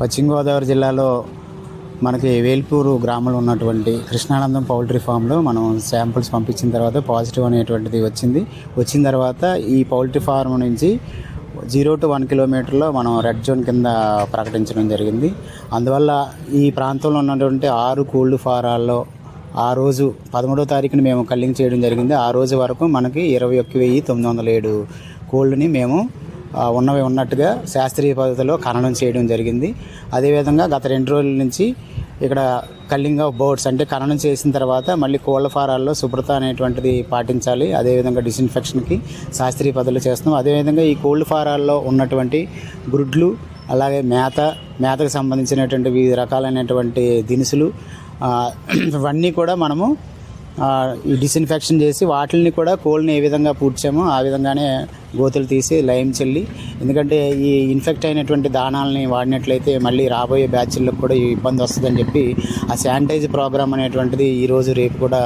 పశ్చిమ గోదావరి జిల్లాలో మనకి వేల్పూరు గ్రామంలో ఉన్నటువంటి కృష్ణానందం పౌల్ట్రీ ఫామ్లో మనం శాంపుల్స్ పంపించిన తర్వాత పాజిటివ్ అనేటువంటిది వచ్చింది. వచ్చిన తర్వాత ఈ పౌల్ట్రీ ఫార్మ్ నుంచి జీరో టు వన్ కిలోమీటర్లో మనం రెడ్ జోన్ కింద ప్రకటించడం జరిగింది. అందువల్ల ఈ ప్రాంతంలో ఉన్నటువంటి ఆరు కోల్డ్ ఫారాల్లో ఆ రోజు పదమూడో తారీఖున మేము కల్లింగ్ చేయడం జరిగింది. ఆ రోజు వరకు మనకి ఇరవై ఒక్క వెయ్యి తొమ్మిది వందల ఏడు కోళ్ళని మేము ఉన్నవి ఉన్నట్టుగా శాస్త్రీయ పద్ధతిలో ఖననం చేయడం జరిగింది. అదేవిధంగా గత రెండు రోజుల నుంచి ఇక్కడ కల్లింగ్ ఆఫ్ బోర్డ్స్ అంటే ఖననం చేసిన తర్వాత మళ్ళీ కోళ్ళ ఫారాల్లో శుభ్రత అనేటువంటిది పాటించాలి. అదేవిధంగా డిస్ఇన్ఫెక్షన్కి శాస్త్రీయ పద్ధతులు చేస్తున్నాం. అదేవిధంగా ఈ కోళ్ళ ఫారాల్లో ఉన్నటువంటి గుడ్లు అలాగే మేత మేతకు సంబంధించినటువంటి వివిధ రకాలైనటువంటి దినుసులు ఇవన్నీ కూడా మనము ఈ డిస్ఇన్ఫెక్షన్ చేసి వాటిని కూడా కోళ్ళని ఏ విధంగా పూడ్చామో ఆ విధంగానే గోతులు తీసి లైమ్ చెల్లి ఎందుకంటే ఈ ఇన్ఫెక్ట్ అయినటువంటి దానాలని వాడినట్లయితే మళ్ళీ రాబోయే బ్యాచ్లకు కూడా ఇబ్బంది వస్తుందని చెప్పి ఆ శానిటైజ్ ప్రోగ్రామ్ అనేటువంటిది ఈరోజు రేపు కూడా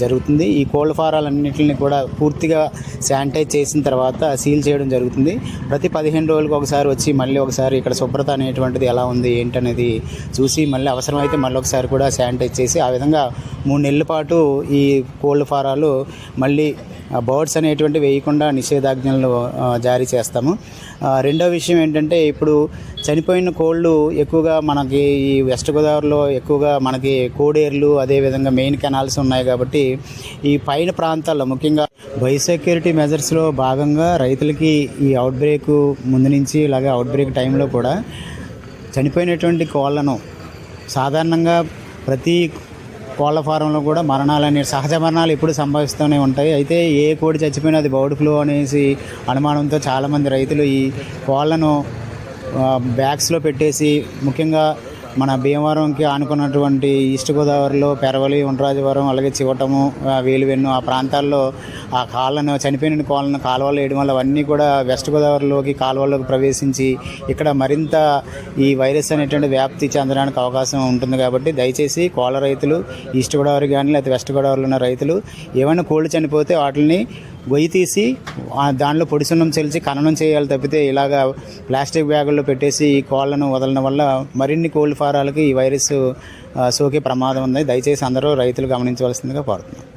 జరుగుతుంది. ఈ కోల్డ్ ఫారాలన్నింటిని కూడా పూర్తిగా శానిటైజ్ చేసిన తర్వాత సీల్ చేయడం జరుగుతుంది. ప్రతి పదిహేను రోజులకు ఒకసారి వచ్చి మళ్ళీ ఒకసారి ఇక్కడ శుభ్రత అనేటువంటిది ఎలా ఉంది ఏంటనేది చూసి మళ్ళీ అవసరమైతే మళ్ళీ ఒకసారి కూడా శానిటైజ్ చేసి ఆ విధంగా మూడు నెలల పాటు ఈ కోల్డ్ ఫారాలు మళ్ళీ బర్డ్స్ అనేటువంటి వేయకుండా నిషేధాజ్ఞలు జారీ చేస్తాము. రెండో విషయం ఏంటంటే ఇప్పుడు చనిపోయిన కోళ్ళు ఎక్కువగా మనకి ఈ వెస్ట్ గోదావరిలో ఎక్కువగా మనకి కోడేర్లు అదేవిధంగా మెయిన్ కెనాల్స్ ఉన్నాయి కాబట్టి ఈ పైన ప్రాంతాల్లో ముఖ్యంగా బయోసెక్యూరిటీ మెజర్స్లో భాగంగా రైతులకి ఈ అవుట్ బ్రేక్ ముందు నుంచి ఇలాగే అవుట్ బ్రేక్ టైంలో కూడా చనిపోయినటువంటి కోళ్ళను సాధారణంగా ప్రతి కోళ్ళ ఫారంలో కూడా మరణాలు అనేవి సహజ మరణాలు ఎప్పుడు సంభవిస్తూనే ఉంటాయి. అయితే ఏ కోడి చచ్చిపోయినా అది బౌడ్ ఫ్లూ అనేసి అనుమానంతో చాలామంది రైతులు ఈ కోళ్ళను బ్యాగ్స్లో పెట్టేసి ముఖ్యంగా మన భీమవరంకి ఆనుకున్నటువంటి ఈస్ట్ గోదావరిలో పెరవలి ఉండ్రాజవరం అలాగే చివటము వేలువెన్ను ఆ ప్రాంతాల్లో ఆ కాళ్ళను చనిపోయిన కోళ్ళను కాలువలు వేయడం వల్ల అవన్నీ కూడా వెస్ట్ గోదావరిలోకి కాలువల్లోకి ప్రవేశించి ఇక్కడ మరింత ఈ వైరస్ అనేటువంటి వ్యాప్తి చెందడానికి అవకాశం ఉంటుంది కాబట్టి దయచేసి కోళ్ళ రైతులు ఈస్ట్ గోదావరి కానీ లేకపోతే వెస్ట్ గోదావరిలో ఉన్న రైతులు ఏమైనా కోళ్ళు చనిపోతే వాటిని గొయ్యి తీసి దానిలో పొడి సున్నం చెల్చి ఖననం చేయాలి తప్పితే ఇలాగా ప్లాస్టిక్ బ్యాగుల్లో పెట్టేసి ఈ కోళ్ళను వదలడం వల్ల మరిన్ని కోళ్ళ ఫారాలకి ఈ వైరస్ సోకే ప్రమాదం ఉంది. దయచేసి అందరూ రైతులు గమనించవలసిందిగా కోరుతున్నాను